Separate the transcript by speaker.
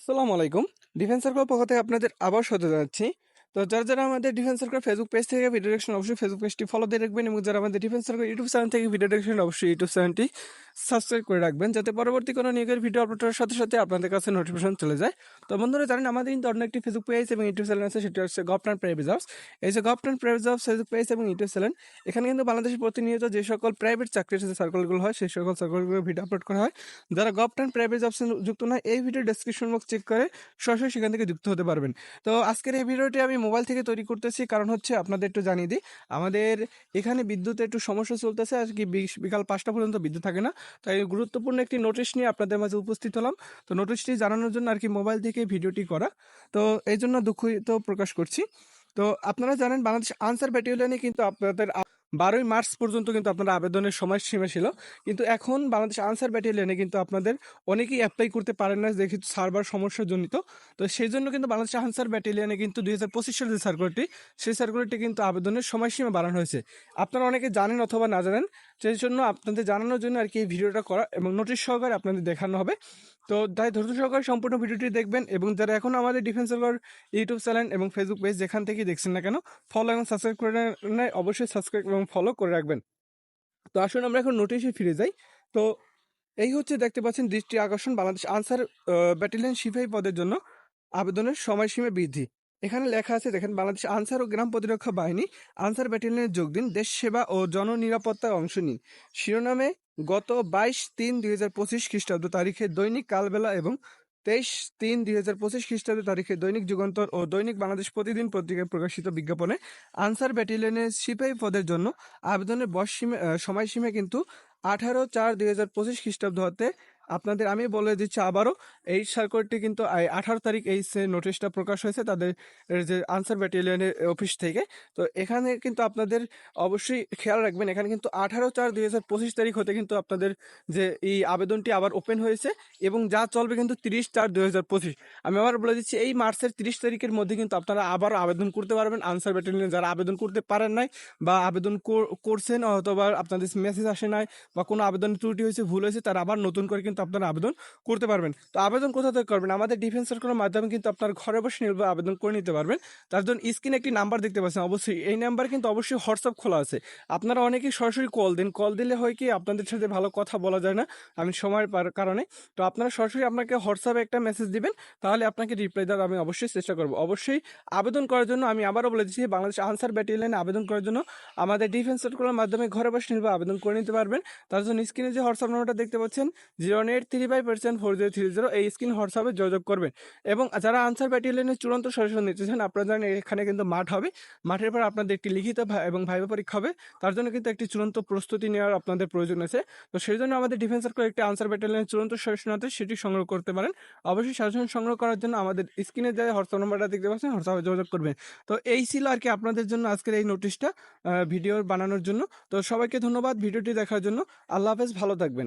Speaker 1: আসসালামু আলাইকুম। ডিফেন্সার ক্লাব পক্ষ থেকে আপনাদের আবার সাথে জানাচ্ছি। তো যারা যারা আমাদের ডিফেন্স সার্কেল ফেসবুক পেজ থেকে ভিডিও দেখছেন, অবশ্যই ফেসবুক পেজটি ফলো দিয়ে রাখবেন এবং যারা আমাদের ডিফেন্স সার্কেল ইউটিউব চ্যানেল থেকে ভিডিও দেখছেন, অবশ্যই ইউটিউব চ্যানেলটি সাবস্ক্রাইব করে রাখবেন যাতে পরবর্তী কোনো নিয়োগের ভিডিও আপলোড করার সাথে সাথে আপনাদের কাছে নোটিফিকেশন চলে যায়। তো বন্ধুরা, জানেন আমাদের কিন্তু অন্য একটি ফেসবুক পেজ এবং ইউটিউব চ্যানেল আছে, সেটা হচ্ছে গভর্নমেন্ট প্রাইভেট জবস এই যে government private jobs Facebook page এবং ইউটিউব চ্যানেল এখানে কিন্তু বাংলাদেশের প্রতিনিয়ত যে সকল প্রাইভেট চাকরির সাথে সার্কেলগুলো হয়, সেই সকল সার্কেলগুলো ভিডিও আপলোড করা হয়। যারা গভর্নমেন্ট প্রাইভেট জবসে যুক্ত নয়, এই ভিডিও ডেসক্রিপশন বক্স চেক করে সরাসরি সেখান থেকে যুক্ত হতে পারবেন। তো আজকের এই ভিডিওটি আমি মোবাইল থেকে তৈরি করতেছি। কারণ হচ্ছে আপনাদের একটু জানিয়ে দিই, আমাদের এখানে বিদ্যুতের একটু সমস্যা চলতেছে। আর কি বিকাল পাঁচটা পর্যন্ত বিদ্যুৎ থাকে না। তাই গুরুত্বপূর্ণ একটি নোটিশ নিয়ে আপনাদের মাঝে উপস্থিত হলাম। তো নোটিশটি জানানোর জন্য আর কি মোবাইল থেকে ভিডিওটি করা। তো এই জন্য দুঃখিত প্রকাশ করছি। তো আপনারা জানেন, বাংলাদেশ আনসার ব্যাটালিয়নে কিন্তু আপনাদের বারোই মার্চ পর্যন্ত কিন্তু আপনারা আবেদনের সময়সীমা ছিল। কিন্তু এখন বাংলাদেশ আনসার ব্যাটালিয়নে কিন্তু আপনাদের অনেকেই অ্যাপ্লাই করতে পারেন না যেহেতু সার্ভার সমস্যা জনিত তো সেই জন্য কিন্তু বাংলাদেশ আনসার ব্যাটালিয়নে কিন্তু দুই হাজার পঁচিশ সালের যে সার্কুলারটি সেই সার্কুলারটি কিন্তু আবেদনের সময়সীমা বাড়ানো হয়েছে। আপনারা অনেকে জানেন অথবা না জানেন সেই জন্য আপনাদের জানানোর জন্য আর কি এই ভিডিওটা করা এবং নোটিশ সহকারে আপনাদের দেখানো হবে। তো তাই ধৈর্য সহকারে সম্পূর্ণ ভিডিওটি দেখবেন এবং যারা এখন আমাদের ডিফেন্স সার্ভার ইউটিউব চ্যানেল এবং ফেসবুক পেজ যেখান থেকে দেখছেন না কেন ফলো এবং সাবস্ক্রাইব করে নেয় অবশ্যই সাবস্ক্রাইব এবং ফলো করে রাখবেন। তো আসুন আমরা এখন নোটিশে ফিরে যাই। তো এই হচ্ছে দেখতে পাচ্ছেন দৃষ্টি আকর্ষণ বাংলাদেশ আনসার ব্যাটালিয়ন সিপাহী পদের জন্য আবেদনের সময়সীমা বৃদ্ধি। এখানে লেখা আছে, দেখেন, বাংলাদেশ আনসার ও গ্রাম প্রতিরক্ষা বাহিনী আনসার ব্যাটালিয়নে যোগ দিন, দেশ সেবা ও জননিরাপত্তায় অংশ নিন। শিরোনামে, গত বাইশ তিন দুই হাজার পঁচিশ খ্রিস্টাব্দ তারিখে দৈনিক কালবেলা এবং তেইশ তিন দুই হাজার পঁচিশ খ্রিস্টাব্দ তারিখে দৈনিক যুগান্তর ও দৈনিক বাংলাদেশ প্রতিদিন পত্রিকায় প্রকাশিত বিজ্ঞাপনে আনসার ব্যাটালিয়নের সিপাহী পদের জন্য আবেদনের বয়স সীমা সময়সীমা কিন্তু আঠারো চার দুই হাজার পঁচিশ খ্রিস্টাব্দ হতে আপনাদের আমি বলে দিচ্ছি আবারও, এই সার্কুলারটি কিন্তু আঠারো তারিখ এই নোটিশটা প্রকাশ হয়েছে, তাদের যে আনসার ব্যাটালিয়নের অফিস থেকে। তো এখানে কিন্তু আপনাদের অবশ্যই খেয়াল রাখবেন, এখানে কিন্তু আঠারো চার দুই হাজার পঁচিশ তারিখ হতে কিন্তু আপনাদের যে এই আবেদনটি আবার ওপেন হয়েছে এবং যা চলবে কিন্তু তিরিশ চার দুই হাজার পঁচিশ। আমি আবার বলে দিচ্ছি, এই মার্চের তিরিশ তারিখের মধ্যে কিন্তু আপনারা আবার আবেদন করতে পারবেন। আনসার ব্যাটালিয়নে যারা আবেদন করতে পারেন নাই বা আবেদন কর- করছেন অথবা আপনাদের মেসেজ আসে নাই বা কোনো আবেদন ত্রুটি হয়েছে, ভুল হয়েছে, তারা আবার নতুন করে কিন্তু আপনারা আবেদন করতে পারবেন। তো আবেদন কোথা থেকে করবেন? আমাদের ডিফেন্স সার্কেলের মাধ্যমে কিন্তু আপনার ঘরে বসে নির্ভর আবেদন করে নিতে পারবেন। তার জন্য স্ক্রিনে একটি নাম্বার দেখতে পাচ্ছেন। অবশ্যই এই নাম্বার কিন্তু অবশ্যই হোয়াটসঅ্যাপ খোলা আছে। আপনারা অনেকেই সরাসরি কল দেন। কল দিলে হয় কি, আপনাদের সাথে ভালো কথা বলা যায় না। আমি সময়ের কারণে। তো আপনারা সরাসরি আপনাকে হোয়াটসঅ্যাপে একটা মেসেজ দিবেন, তাহলে আপনাকে রিপ্লাই দেওয়ার আমি অবশ্যই চেষ্টা করব। অবশ্যই আবেদন করার জন্য আমি আবারও বলে দিচ্ছি, বাংলাদেশ আনসার ব্যাটালিয়নে আবেদন করার জন্য আমাদের ডিফেন্স সার্কুলার মাধ্যমে ঘরে বসে নির্ভর আবেদন করে নিতে পারবেন। তার জন্য স্ক্রিনে যে হোয়াটসঅ্যাপ নাম্বারটা দেখতে পাচ্ছেন, zero eight three five percent four zero three zero এই স্ক্রিন হোয়াটসঅ্যাপে যোগাযোগ করবেন। এবং যারা আনসার ব্যাটালিয়নের চূড়ান্ত সরাসরি নিতে চান আপনারা জানেন এখানে কিন্তু মাঠ হবে। মাঠের পর আপনাদের একটি লিখিত এবং ভাইবা পরীক্ষা হবে। তার জন্য কিন্তু একটি চূড়ান্ত প্রস্তুতি নেওয়ার আপনাদের প্রয়োজন আছে। তো সেই জন্য আমাদের ডিফেন্স সার্কেল একটি আনসার ব্যাটালিয়নের চূড়ান্ত সরাসরি আছে, সেটি সংগ্রহ করতে পারেন। অবশ্যই সরাসরি সংগ্রহ করার জন্য আমাদের স্ক্রিনে যে হোয়াটসঅ্যাপ নাম্বারটা দেখতে পাচ্ছেন হোয়াটসঅ্যাপে যোগাযোগ করবেন। তো এই ছিল আর কি আপনাদের জন্য আজকের এই নোটিশটা ভিডিও বানানোর জন্য। তো সবাইকে ধন্যবাদ ভিডিওটি দেখার জন্য। আল্লাহ হাফেজ, ভালো থাকবেন।